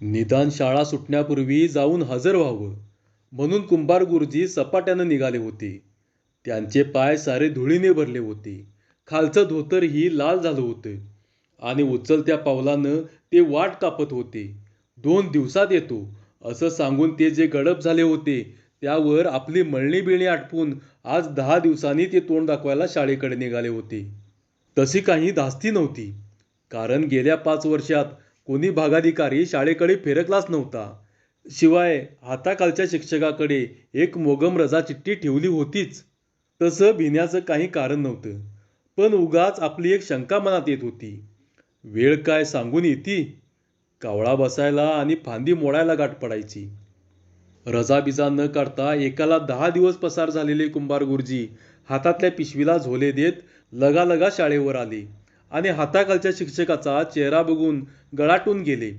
निदान शाळा सुटण्यापूर्वी जाऊन हजर व्हावं म्हणून कुंभार गुरुजी सपाट्यानं निघाले होते. त्यांचे पाय सारे धुळीने भरले होते. खालचं धोतरही लाल झालं होतं आणि उचलत्या पावलानं ते वाट कापत होते. दोन दिवसात येतो. असं सांगून ते जे गडप झाले होते त्यावर आपली मळणी बिळणी आटपून आज दहा दिवसांनी ते तोंड दाखवायला शाळेकडे निघाले होते. तशी काही धास्ती नव्हती. कारण गेल्या पाच वर्षात कोणी भागाधिकारी शाळेकडे फिरकलाच नव्हता. शिवाय हाताखालच्या शिक्षकाकडे एक मोगम रजा चिठ्ठी ठेवली होतीच. तसं भिण्याचं काही कारण नव्हतं. पण उगाच आपली एक शंका मनात येत होती. वेळ काय सांगून येती? कावळा बसायला आणि फांदी मोडायला गाठ पडायची. रजा बिजा न काढता एकाला दहा दिवस पसार झालेले कुंभार गुरुजी हातातल्या पिशवीला झोले देत लगालगा शाळेवर आले. आणि हाताखालच्या शिक्षकाचा चेहरा बघून गळाटून गेले.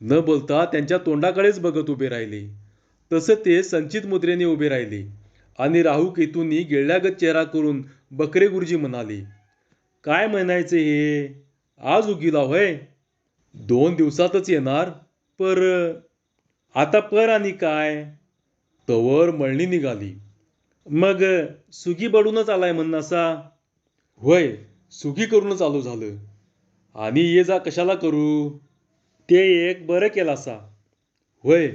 न बोलता त्यांच्या तोंडाकडेच बघत उभे राहिले. तसं ते संचित मुद्रेने उभे राहिले आणि राहू केतूंनी गिळल्यागत चेहरा करून बकरे गुरुजी म्हणाले काय म्हणायचं हे? आज उगीला होय? दोन दिवसातच येणार? पर आता पर आणि काय? तवर मळणी निघाली. मग सुगी बडूनच आलाय म्हणनासा होय सुखी करून चालू झालं. आणि ये जा कशाला करू? ते एक बरं केलासा. होय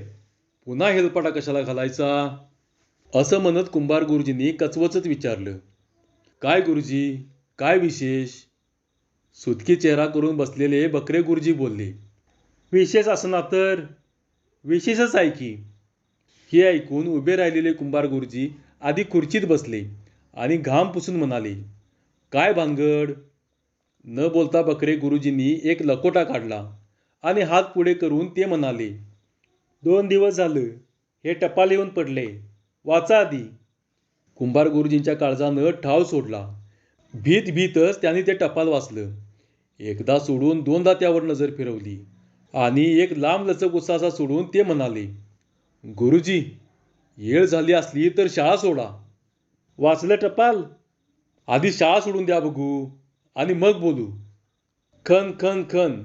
पुन्हा हेलपाटा कशाला घालायचा? असं म्हणत कुंभार गुरुजींनी कचवचत विचारलं. काय गुरुजी? काय विशेष? सुतकी चेहरा करून बसलेले बकरे गुरुजी बोलले. विशेष असणार तर? विशेषच आहे की. हे ऐकून उभे राहिलेले कुंभार गुरुजी आधी खुर्चीत बसले आणि घाम पुसून म्हणाले काय भानगड? न बोलता बकरे गुरुजींनी एक लकोटा काढला आणि हात पुढे करून ते म्हणाले दोन दिवस झालं हे टपाल येऊन पडले. वाचा आधी. कुंभार गुरुजींच्या काळजानं ठाव सोडला. भीत भीतच त्याने ते टपाल वाचलं. एकदा सोडून दोनदा त्यावर नजर फिरवली आणि एक लांब लचक उसासा सोडून ते म्हणाले गुरुजी येळ झाली असली तर शाळा सोडा. वाचलं टपाल? आधी शाळा सोडून द्या बघू. आणि मग बोलू. खन खन खन.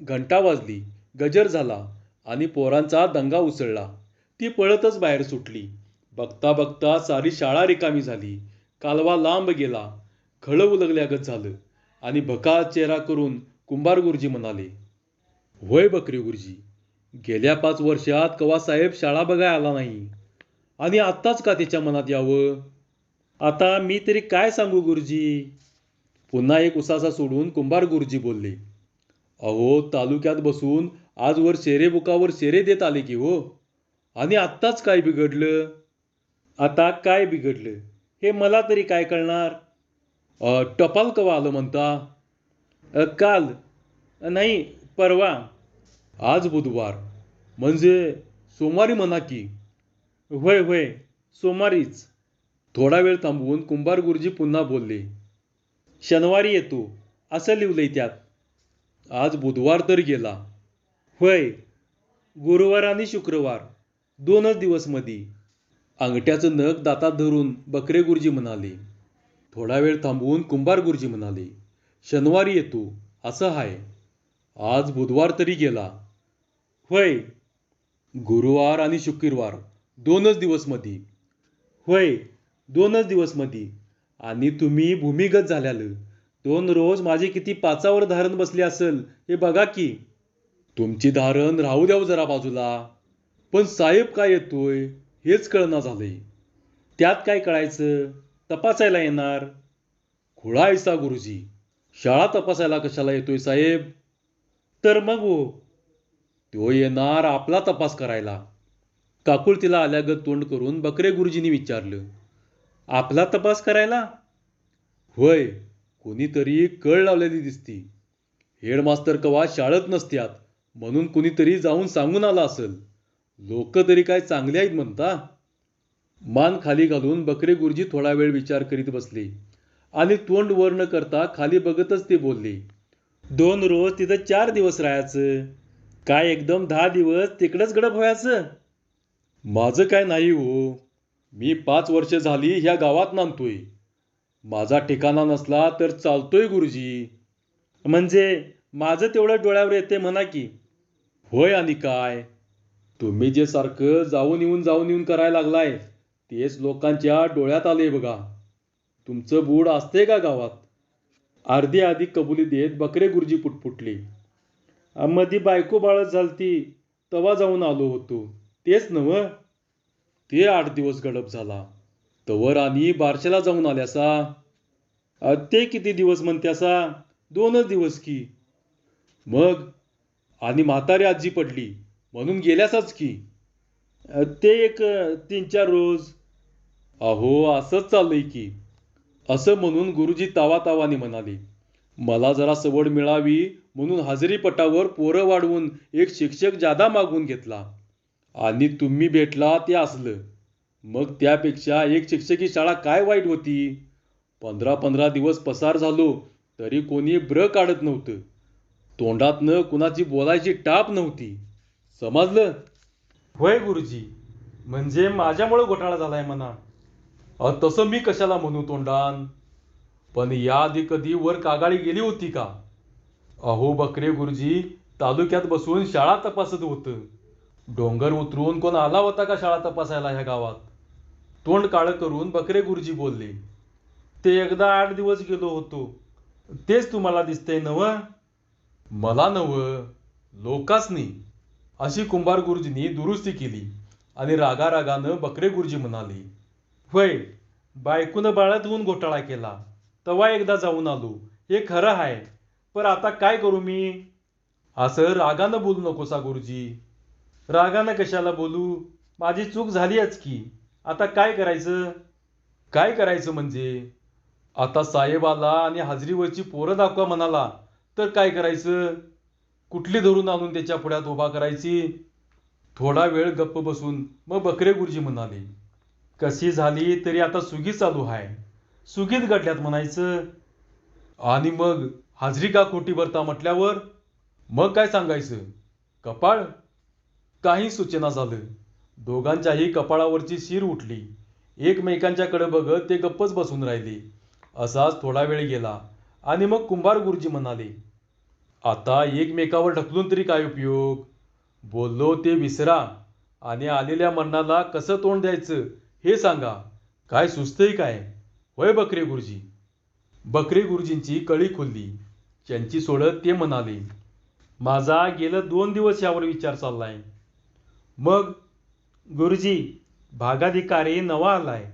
घंटा वाजली. गजर झाला. आणि पोरांचा दंगा उसळला. ती पळतच बाहेर सुटली. बघता बघता सारी शाळा रिकामी झाली. कालवा लांब गेला. खळं उलगल्यागत झालं. आणि भका चेहरा करून कुंभार गुरुजी म्हणाले होय बकरी गुरुजी गेल्या पाच वर्षात कवा साहेब शाळा बघाय आला नाही. आणि आत्ताच का त्याच्या मनात यावं? आता मी तरी काय सांगू गुरुजी? पुन्हा एक उसासा सोडून कुंभार गुरुजी बोलले. अहो तालुक्यात बसून आजवर शेरे बुकावर शेरे देत आले की हो. आणि आत्ताच काय बिघडलं? आता काय बिघडलं? हे मला तरी काय कळणार? टपाल कवा आलं म्हणता? काल. नाही परवा. आज बुधवार. म्हणजे सोमवारी म्हणा की. होय होय. सोमवारीच. थोडा वेळ थांबवून कुंभार गुरुजी पुन्हा बोलले शनिवारी येतो असं लिहिलंय त्यात. आज बुधवार तर गेला. होय गुरुवार आणि शुक्रवार दोनच दिवस मधी. अंगठ्याचं नख दातात धरून बकरे गुरुजी म्हणाले. थोडा वेळ थांबवून कुंभार गुरुजी म्हणाले शनिवारी येतो असं हाय. आज बुधवार तरी गेला. होय गुरुवार आणि शुक्रवार दोनच दिवस मधी. होय दोनच दिवस मधी. आणि तुम्ही भूमिगत झाल्यालं. दोन रोज माझे किती पाचावर धारण बसले असेल हे बघा की. तुमची धारण राहू द्याव जरा बाजूला. पण साहेब काय येतोय हेच कळना झालंय. त्यात काय कळायचं? तपासायला येणार. खुळा ऐसा गुरुजी. शाळा तपासायला कशाला येतोय साहेब? तर मग हो. तो येणार आपला तपास करायला. काकुळतीला आल्यागत तोंड करून बकरे गुरुजींनी विचारलं. आपला तपास करायला? होय कोणीतरी कळ लावलेली दिसती. हेडमास्तर कवा शाळेत नसत्यात म्हणून कुणीतरी जाऊन सांगून आला असेल. लोक तरी काय चांगले आहेत म्हणता? मान खाली घालून बकरे गुरुजी थोडा वेळ विचार करीत बसले. आणि तोंड वर न करता खाली बघतच ते बोलले दोन रोज तिथं चार दिवस राहायचं. काय एकदम दहा दिवस तिकडंच गडप व्हायचं? माझं काय नाही हो. मी पाच वर्ष झाली ह्या गावात नांदतोय. माझा ठिकाणा नसला तर चालतोय गुरुजी. म्हणजे माझं तेवढं डोळ्यावर येते म्हणा की. होय आणि काय? तुम्ही जे सारखं जाऊन येऊन जाऊन येऊन करायला लागलाय तेच लोकांच्या डोळ्यात आले बघा. तुमचं बूड असते का गावात? अर्धी आधी कबुली देत बकरे गुरुजी पुटपुटली. मधी बायको बाळत झालती तवा जाऊन आलो होतो. तेच नव ते आठ दिवस गडप झाला. तवर आणि बारशेला जाऊन आल्यासा असा. ते किती दिवस म्हणत्यासा दोनच दिवस की. मग आणि म्हातारी आजी पडली. म्हणून गेल्यासाच की. ते एक तीन चार रोज अहो असंच चाललंय की. असं म्हणून गुरुजी तावा तावाने म्हणाले मला जरा सवड मिळावी म्हणून हजेरी पटावर पोरं वाढवून एक शिक्षक जादा मागवून घेतला. आणि तुम्ही भेटला ते असलं. मग त्यापेक्षा एक शिक्षकी शाळा काय वाईट होती? पंधरा पंधरा दिवस पसार झालो तरी कोणी ब्र काढत नव्हतं. तोंडातनं कुणाची बोलायची टाप नव्हती. समजलं? होय गुरुजी म्हणजे माझ्यामुळे घोटाळा झालाय म्हणा. अ, तसं मी कशाला म्हणू तोंडान? पण याआधी कधी वर कागाळी गेली होती का? अहो बकरे गुरुजी तालुक्यात बसून शाळा तपासत होतं. डोंगर उतरून कोण आला होता का शाळा तपासायला ह्या गावात? तोंड काळं करून बकरे गुरुजी बोलले ते एकदा आठ दिवस गेलो होतो. तेच तुम्हाला दिसतंय नव? मला नव? लोकासनी. अशी कुंभार गुरुजींनी दुरुस्ती केली आणि रागारागानं बकरे गुरुजी म्हणाले होय बायकून बाळात होऊन घोटाळा केला. तवा एकदा जाऊन आलो. हे खरं आहे पर आता काय करू मी? असं रागानं बोलू नकोसा गुरुजी. रागानं कशाला बोलू? माझी चूक झालीच की. आता काय करायचं? काय करायचं म्हणजे? आता साहेब आला आणि हाजरीवरची पोरं दाखवा म्हणाला. तर काय करायचं? कुठली धरून आणून त्याच्या पुढ्यात उभा करायची? थोडा वेळ गप्प बसून मग बकरे गुरुजी म्हणाले कशी झाली तरी आता सुगी चालू आहे सुगीत गटल्यात म्हणायचं. आणि मग हाजरी का खोटी भरता म्हटल्यावर? मग काय सांगायचं? कपाळ? काही सूचना झालं. दोघांच्याही कपाळावरची शीर उठली. एकमेकांच्याकडे बघत ते गप्पच बसून राहिले. असाच थोडा वेळ गेला आणि मग कुंभार गुरुजी म्हणाले आता एकमेकावर ढकलून तरी काय उपयोग? बोललो ते विसरा आणि आलेल्या मरणाला कसं तोंड द्यायचं हे सांगा. काय सुचतंय काय? होय बकरे गुरुजी. बकरे गुरुजींची कळी खुलली. त्यांची सोडत ते म्हणाले माझा गेलं दोन दिवस यावर विचार चाललाय. मग गुरुजी भागाधिकारी नवा आलाय.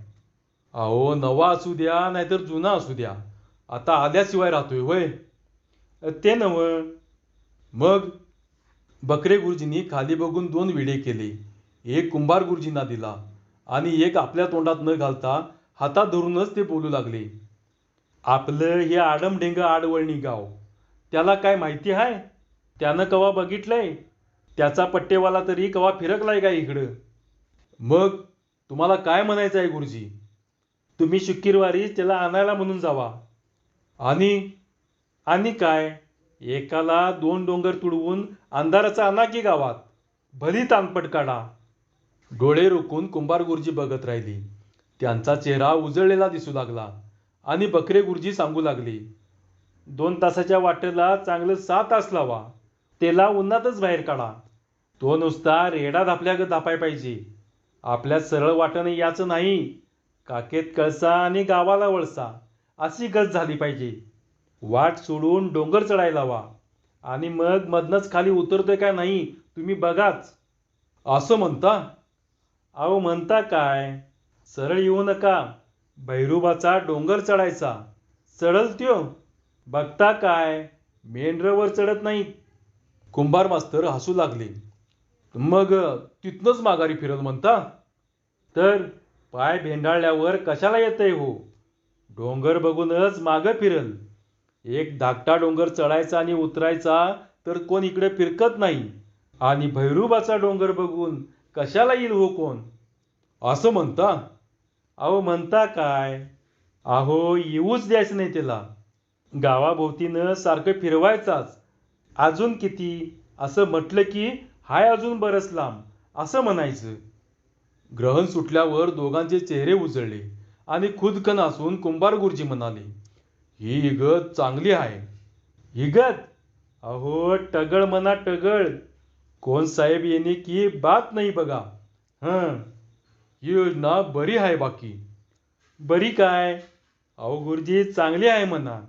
अहो नवा असू द्या नाहीतर जुना असू द्या. आता आल्याशिवाय राहतोय होय. ते नव. मग बकरे गुरुजींनी खाली बघून दोन विडे केले. एक कुंभार गुरुजींना दिला आणि एक आपल्या तोंडात न घालता हातात धरूनच ते बोलू लागले. आपलं हे आडमढेंग आडवळणी गाव त्याला काय माहिती आहे त्यानं कवा बघितलंय? त्याचा पट्टेवाला तरी कवा फिरकलाय का इकडं? मग तुम्हाला काय म्हणायचं आहे गुरुजी? तुम्ही शुक्रवारी त्याला आणायला म्हणून जावा. आणि आणि काय? एकाला दोन डोंगर तुडवून अंधाराचा आणा की गावात? भली तानपट काढा. डोळे रोखून कुंभार गुरुजी बघत राहिली. त्यांचा चेहरा उजळलेला दिसू लागला आणि बकरे गुरुजी सांगू लागले दोन तासाच्या वाटेला चांगलं सहा तास लावा. त्याला उन्हातच बाहेर काढा. तो नुसता रेडा धापल्यागत धापाय पाहिजे. आपल्या सरळ वाटणं याचं नाही. काकेत कळसा आणि गावाला वळसा अशी गत झाली पाहिजे. वाट सोडून डोंगर चढायला हवा आणि मग मधनच खाली उतरतोय का नाही तुम्ही बघाच. असं म्हणता? अहो म्हणता काय? सरळ येऊ नका. भैरूबाचा डोंगर चढायचा. चढल त्यो. बघता काय? मेंढरवर चढत नाहीत. कुंभार मास्तर हसू लागले. मग तिथनंच माघारी फिरल म्हणता? तर पाय भेंडाळल्यावर कशाला येतंय हो? डोंगर बघूनच मागं फिरल. एक धाकटा डोंगर चढायचा आणि उतरायचा तर कोण इकडे फिरकत नाही. आणि भैरूबाचा डोंगर बघून कशाला येईल हो कोण? असं म्हणता? अहो म्हणता काय? अहो येऊच द्यायचं नाही त्याला. गावाभोवतीनं सारखं फिरवायचाच. अजून किती? असं म्हटलं की हाय अजून बरंच लांब असं म्हणायचं. ग्रहण सुटल्यावर दोघांचे चेहरे उजळले आणि खुदकन असून कुंभार गुरुजी म्हणाले ही इगत चांगली आहे. इगत? अहो टगळ म्हणा टगळ. कोण साहेब येणे की बात नाही बघा. हं ही योजना बरी आहे बाकी. बरी काय? अहो गुरुजी चांगली आहे म्हणा.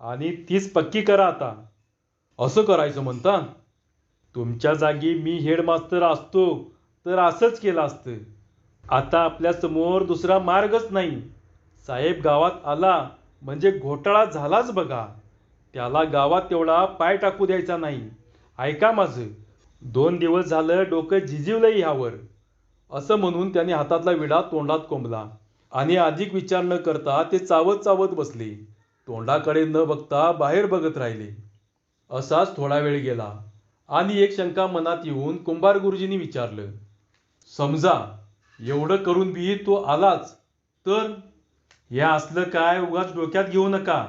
आणि तीच पक्की करा आता. असं करायचं म्हणता तुमच्या जागी मी हेडमास्तर असतो तर असंच केलं असतं. आता आपल्यासमोर दुसरा मार्गच नाही. साहेब गावात आला म्हणजे घोटाळा झालाच बघा. त्याला गावात तेवढा पाय टाकू द्यायचा नाही. ऐका माझं. दोन दिवस झालं डोकं झिजिवलंय ह्यावर. असं म्हणून त्याने हातातला विडा तोंडात कोंबला. आणि अधिक विचार न करता ते चावत चावत बसले. तोंडाकडे न बघता बाहेर बघत राहिले. असाच थोडा वेळ गेला. आणि एक शंका मनात येऊन कुंभार गुरुजींनी विचारलं समजा एवढं करून बी तो आलाच तर हे असलं काय उगाच डोक्यात घेऊ नका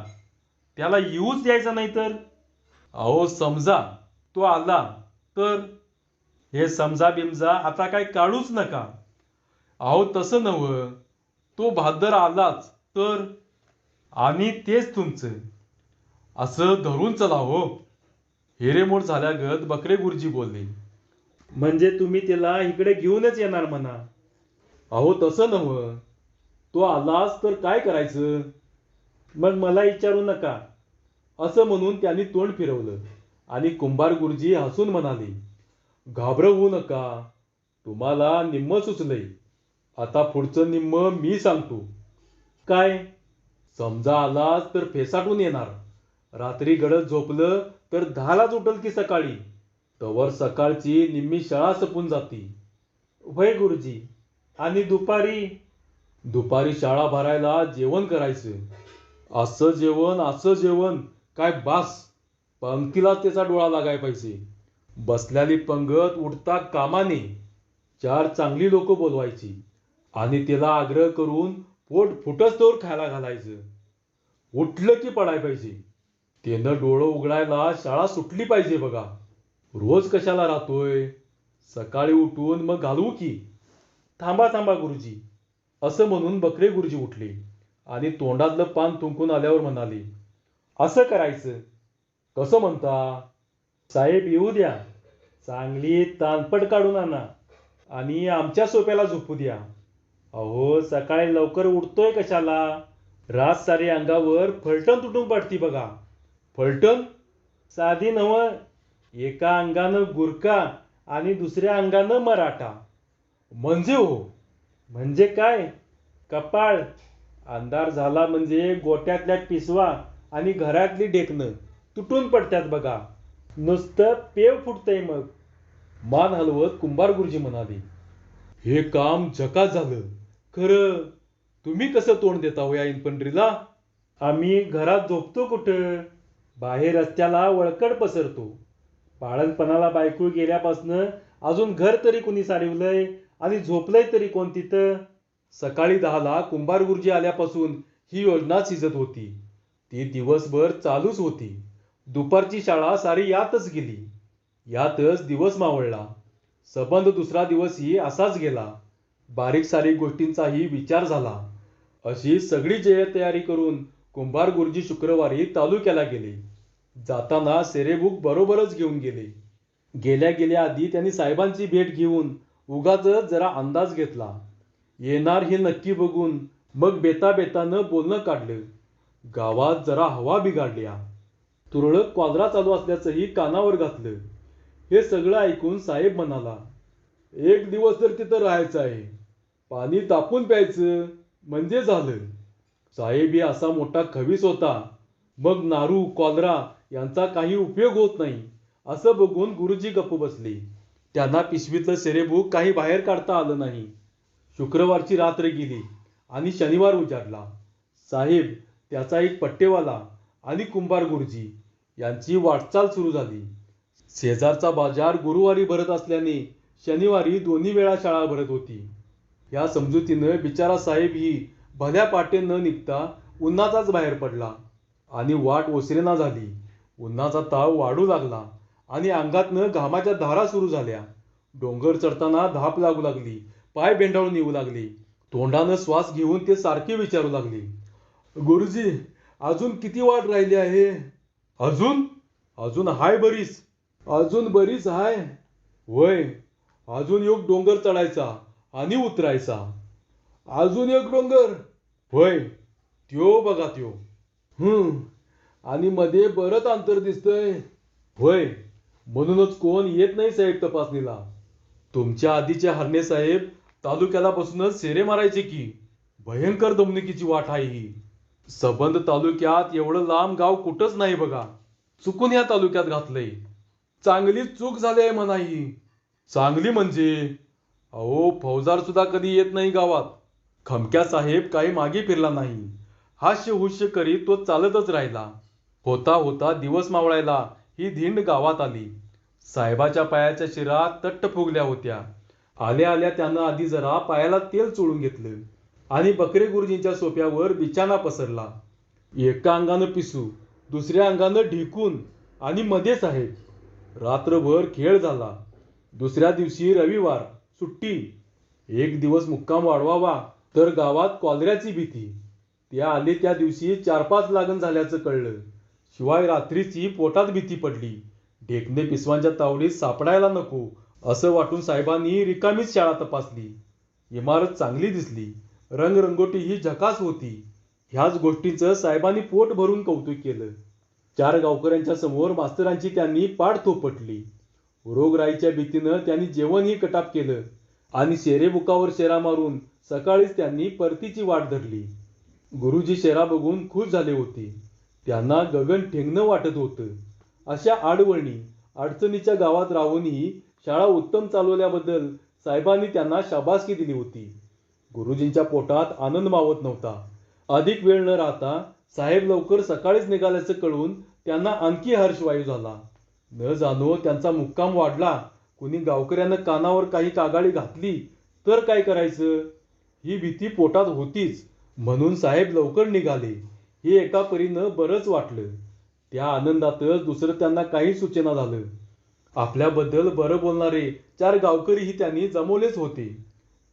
त्याला येऊच द्यायचा नाही तर? अहो समजा तो आला तर हे समजा बिमजा आता काय काढूच नका. अहो तसं नवं तो भादर आलाच तर आणि तेच तुमचं. असं धरून चला हो. हिरेमोड झाल्यागत बकरे गुरुजी बोलले म्हणजे तुम्ही त्याला इकडे घेऊनच येणार म्हणा. अहो तसं नवं तो आलास तर काय करायचं? मग मला विचारू नका. असं म्हणून त्यांनी तोंड फिरवलं आणि कुंभार गुरुजी हसून म्हणाले घाबरवू नका. तुम्हाला निम्म सुचलंय. आता पुढचं निम्म मी सांगतो. काय? समजा आलास तर फेसाटून येणार. रात्री गडद झोपलं तर दहालाच उठल की सकाळी. तवर सकाळची निम्मी शाळा सपून जाती. वय गुरुजी? आणि दुपारी? दुपारी शाळा भरायला जेवण करायचं. असं जेवण असं जेवण काय बास. पंक्तीलाच त्याचा डोळा लागाय पाहिजे. बसल्याली पंगत उठता कामाने. चार चांगली लोक बोलवायची. आणि त्याला आग्रह करून पोट फुटस तोर खायला घालायचं. उठलं की पडाय पाहिजे. त्यानं डोळं उघडायला शाळा सुटली पाहिजे बघा. रोज कशाला राहतोय? सकाळी उठून मग घालवू की? थांबा थांबा गुरुजी. असं म्हणून बकरे गुरुजी उठले आणि तोंडातलं पान थुंकून आल्यावर म्हणाले असं करायचं? कसं म्हणता? साहेब येऊ द्या. चांगली तानपट काढून आणा आणि आमच्या सोप्याला झोपू द्या. अहो सकाळी लवकर उठतोय कशाला? रात सारी अंगावर फलटण तुटून पडती बघा. फलटण साधी नव एका अंगानं गुरका आणि दुसऱ्या अंगानं मराठा. म्हणजे हो म्हणजे काय? कपाळ. अंधार झाला म्हणजे गोट्यातल्या पिसवा आणि घरातली डेकणं तुटून पडतात बघा. नुसतं पेव फुटतंय मग. मान हलवत कुंभार गुरुजी म्हणाले हे काम जका झालं. खरं तुम्ही कसं तोंड देता हो या इन्फंट्रीला आम्ही घरात झोपतो कुठं? बाहेर रस्त्याला वळकड पसरतो. बाळणपणाला बायको गेल्यापासनं अजून घर तरी कुणी साडवलंय आणि झोपलंय तरी कोण तिथं? सकाळी दहाला कुंभार गुरुजी आल्यापासून ही योजना शिजत होती. ती दिवसभर चालूच होती. दुपारची शाळा सारी यातच गेली. यातच दिवस मावळला. सबंध दुसरा दिवसही असाच गेला. बारीक सारीक गोष्टींचाही विचार झाला. अशी सगळी जय तयारी करून कुंभार गुरुजी शुक्रवारी तालुक्याला गेले. जाताना सेरेबुक बरोबरच घेऊन गेले. गेल्या गेल्या आधी त्यांनी साहेबांची भेट घेऊन उगाच जरा अंदाज घेतला. येणार हे नक्की बघून मग बेताबेतानं बोलणं काढलं. गावात जरा हवा बिघाडल्या. तुरळक क्वादरा चालू असल्याचंही कानावर घातलं. हे सगळं ऐकून साहेब म्हणाला एक दिवस तर तिथं राहायचं आहे. पाणी तापून प्यायचं. म्हणजे झालं. साहेब ही असा मोठा खवीस होता. मग नारू कॉलरा यांचा काही उपयोग होत नाही असं बघून गुरुजी गप्प बसले. त्यांना पिशवीतलं सेरेबूक काही बाहेर काढता आलं नाही. शुक्रवारची रात्र गेली आणि शनिवार उजाडला. साहेब त्याचा एक पट्टेवाला आणि कुंभार गुरुजी यांची वाटचाल सुरू झाली. शेजारचा बाजार गुरुवारी भरत असल्याने शनिवारी दोन्ही वेळा शाळा भरत होती. या समजुतीनं बिचारा साहेब ही भल्या पाटे न निघता उन्हाचाच बाहेर पडला आणि वाट ओसरेना झाली. उन्हाचा ताव वाढू लागला आणि अंगातनं घामाच्या धारा सुरू झाल्या. डोंगर चढताना धाप लागू लागली पाय बेंडाळून येऊ लागली. तोंडानं श्वास घेऊन ते सारखे विचारू लागले. गुरुजी अजून किती वाट राहिली आहे? अजून? अजून हाय बरीच. अजून बरीच हाय. वय. अजून योग डोंगर चढायचा आणि उतरायचा. अजून एक डोंगर. होय. त्यो बघा त्यो. हम्म. आणि मध्ये बरंच अंतर दिसतंय. होय. म्हणूनच कोण येत नाही साहेब तपासणीला. तुमच्या आधीचे हरणे साहेब तालुक्याला बसूनच सेरे मारायचे की. भयंकर दमणुकीची वाट आहे ही. सबंध तालुक्यात एवढं लांब गाव कुठंच नाही बघा. चुकून ह्या तालुक्यात घातलंय. चांगली चूक झाली आहे म्हणा ही. चांगली म्हणजे अहो फौजदार सुद्धा कधी येत नाही गावात. खमक्या साहेब काही मागे फिरला नाही. हास्य हुश्य करीत तो चालतच राहिला. होता होता दिवस मावळायला ही धिंड गावात आली. साहेबाच्या पायाच्या शिरा तट्ट फुगल्या होत्या. आल्या आल्या त्यानं आधी जरा पायाला तेल चोळून घेतलं आणि बकरे गुरुजींच्या सोप्यावर बिछाना पसरला. एका अंगानं पिसू दुसऱ्या अंगानं ढिकून आणि मध्ये साहेब. रात्रभर खेळ झाला. दुसऱ्या दिवशी रविवार सुट्टी. एक दिवस मुक्काम वाढवावा. तर गावात कॉलऱ्याची भीती. त्या आले त्या दिवशी चार पाच लागण झाल्याचं कळलं. शिवाय रात्रीची पोटात भीती पडली. ढेकणे पिसवांच्या तावडीत सापडायला नको असं वाटून साहेबांनी रिकामीच शाळा तपासली. इमारत चांगली दिसली. रंगरंगोटी ही झकास होती. ह्याच गोष्टींचं साहेबांनी पोट भरून कौतुक केलं. चार गावकऱ्यांच्या समोर मास्तरांची त्यांनी पाठ थोपटली. रोगराईच्या भीतीनं त्यांनी जेवणही कटाप केलं. आणि शेरे बुकावर शेरा मारून सकाळीच त्यांनी परतीची वाट धरली. गुरुजी शेरा बघून खुश झाले होते. त्यांना गगन ठेंगणं वाटत होतं. अशा आडवणी अडचणीच्या गावात राहूनही शाळा उत्तम चालवल्याबद्दल साहेबांनी त्यांना शाबासकी दिली होती. गुरुजींच्या पोटात आनंद मावत नव्हता. अधिक वेळ न राहता साहेब लवकर सकाळीच निघाल्याचं कळून त्यांना आणखी हर्षवायू झाला. न जाणो त्यांचा मुक्काम वाढला. कुणी गावकऱ्यानं कानावर काही कागाळी घातली तर काय करायचं? ही भीती पोटात होतीच. म्हणून साहेब लवकर निघाले. हे एका परीनं बरंच वाटलं. त्या आनंदातच दुसरं त्यांना काही सूचना झालं. आपल्याबद्दल बरं बोलणारे चार गावकरीही त्यांनी जमवलेच होते.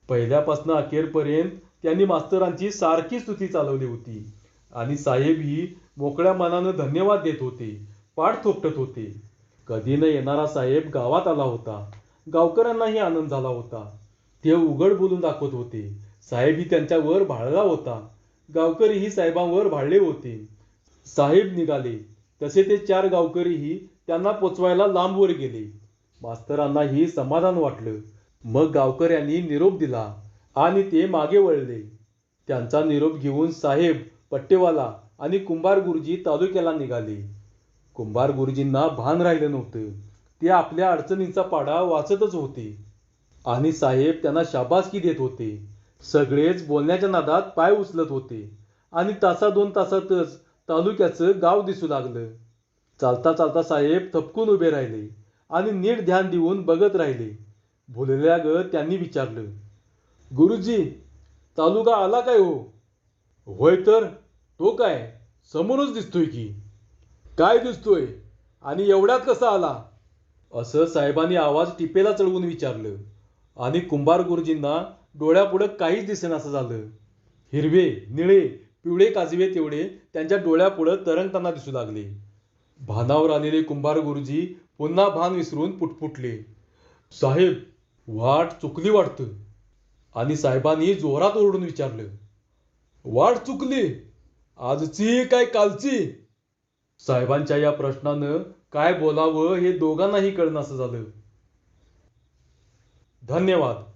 पहिल्यापासून अखेरपर्यंत त्यांनी मास्तरांची सारखी स्तुती चालवली होती. आणि साहेबही मोकळ्या मनानं धन्यवाद देत होते. पाठ थोपटत होते. कधी न येणारा साहेब गावात आला होता. गावकऱ्यांनाही आनंद झाला होता. ते उघड बोलून दाखवत होते. साहेबही त्यांच्यावर भाळला होता. गावकरीही साहेबांवर भाळले होते. साहेब निघाले. तसे ते चार गावकरीही त्यांना पोचवायला लांबवर गेले. मास्तरांनाही समाधान वाटलं. मग गावकऱ्यांनी निरोप दिला आणि ते मागे वळले. त्यांचा निरोप घेऊन साहेब पट्टेवाला आणि कुंभार गुरुजी तालुक्याला निघाले. कुंभार गुरुजींना भान राहिलं नव्हतं. ते आपल्या अडचणींचा पाडा वाचतच होते. आणि साहेब त्यांना शाबासकी देत होते. सगळेच बोलण्याच्या नादात पाय उचलत होते. आणि तासा दोन तासातच तालुक्याचं गाव दिसू लागलं. चालता चालता साहेब थपकून उभे राहिले आणि नीट ध्यान देऊन बघत राहिले. भुलल्या ग त्यांनी विचारलं. गुरुजी तालुका आला काय हो? होय तर तो काय? समोरच दिसतोय की. काय दिसतोय? आणि एवढ्यात कसा आला? असं साहेबांनी आवाज टिपेला चढवून विचारलं. आणि कुंभार गुरुजींना डोळ्यापुढं काहीच दिसेनासं झालं. हिरवे निळे पिवळे काजवे तेवढे त्यांच्या डोळ्यापुढं तरंगताना दिसू लागले. भानावर आलेले कुंभार गुरुजी पुन्हा भान विसरून पुटपुटले. साहेब वाट चुकली वाटतं. आणि साहेबांनी जोरात ओरडून विचारलं. वाट चुकली? आजची काय कालची? साहेबांच्या या प्रश्नानं काय बोलावं हे दोघांनाही कळणं असं झालं. धन्यवाद.